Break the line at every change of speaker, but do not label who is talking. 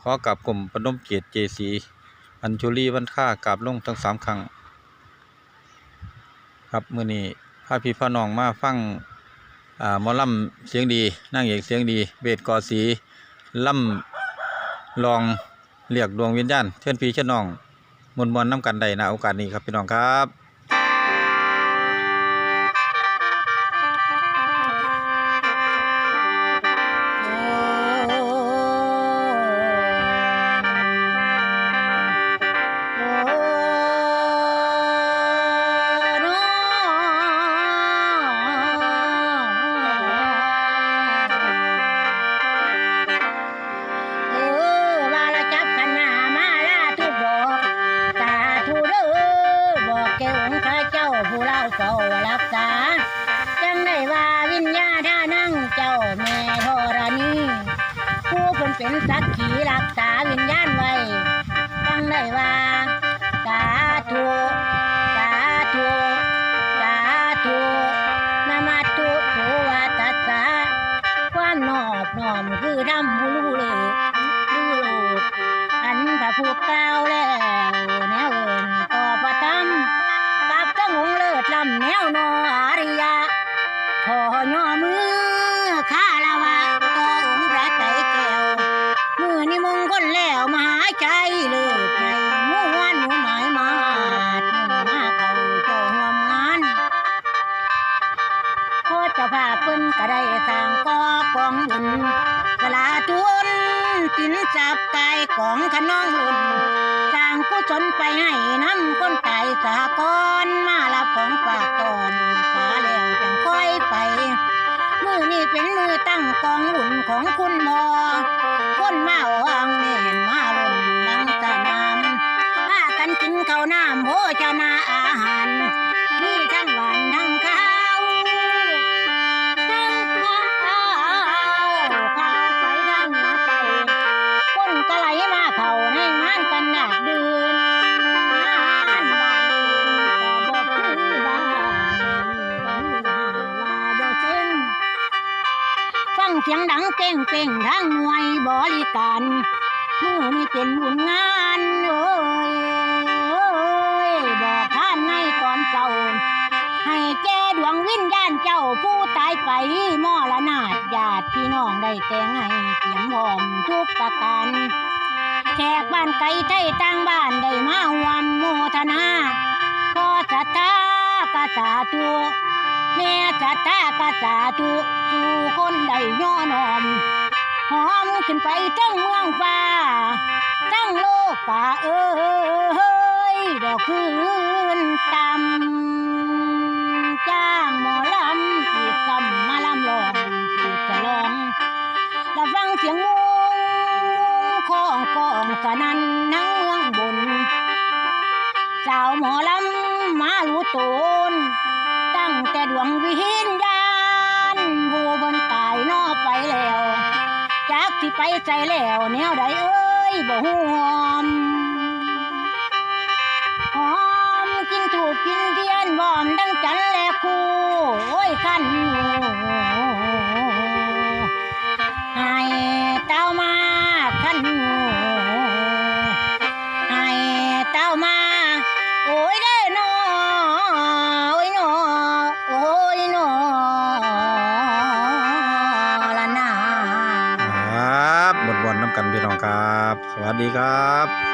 ขอกับกลุ่มปนมเกียรติเจสีอัญชุลีวันค่ากราบลงทั้งสามครั้ง ครับมือนี้พาพี่พ่อน้องมาฟังอ่ามอลำเสียงดีนางเอกเสียงดี เบสกอสีล่ำลองเรียกดวงวิญญาณเชิญพี่เชิญน้องมวลมวลน้ำกันใดนะโอกาสนี้ครับพี่น้องครับ
ผู้เพิ่นเป็นสักขีรักษาวิญญาณไว้จังได้ว่า สาธุ สาธุ สาธุนามาตุโสวาตัสสะความนอบน้อมคือทำผู้รู้เลิกรู้โลอันพระผู้กล่าวแล้วแนวเอิญต่อประธรรมกับทั้งองเลิศลำแนวนออาริยะขอยอม ใจเลิศใจมู่วันหมู่หมายมาดมุ่งมาเข้าเจ้าห่วมงานโคเจ้าภาพเพิ่นก็ได้สร้างก่อกองบุญกลาทุนสินจับกายของขน้องลุ่นสร้างกุศลไปให้น้ำคนตายสากรมารับของฝากตอนฝาแล้วจังค่อยไปมือนี่เป็นมือตั้งกองบุญของคุณหมอคนมาอ่างเน่นมา เสียงดังเก่งเป่งทางหน่วยบริการมือนี่เป็นบุญงานโอ้ยโอ้ยบอกท่านในตอนเจ้าให้แกดวงวิญญาณเจ้าผู้ตายไปมอละนาดญาติพี่น้องได้แต่งให้เตรียมพร้อมทุกประการแขกบ้านไกลไทยต่างบ้านได้มาหวมโมทนาพอศรัทธากสาธุ แม่จัดตากะสาธุสู่คนใดย่อนอมหอมขึ้นไปทั้งเมืองฟ้าทั้งโลกกาเอ้ยดอกคืนตำจ้างหมอลำอีกคำมาลำลองสืบจะลองแล้วฟังเสียงมุงของกองสนั่นนังเมืองบนสาวหมอลำมารู้ตน ตั้งแต่ดวงวิญญาณผู้บนตายนอไปแล้วจากที่ไปใจแล้วแนวใดเอ้ยบ่หอมหอมกินถูกกินเทียนบอมดังจันและคู่โอ้ยขัน
กันพี่น้องครับ สวัสดีครับ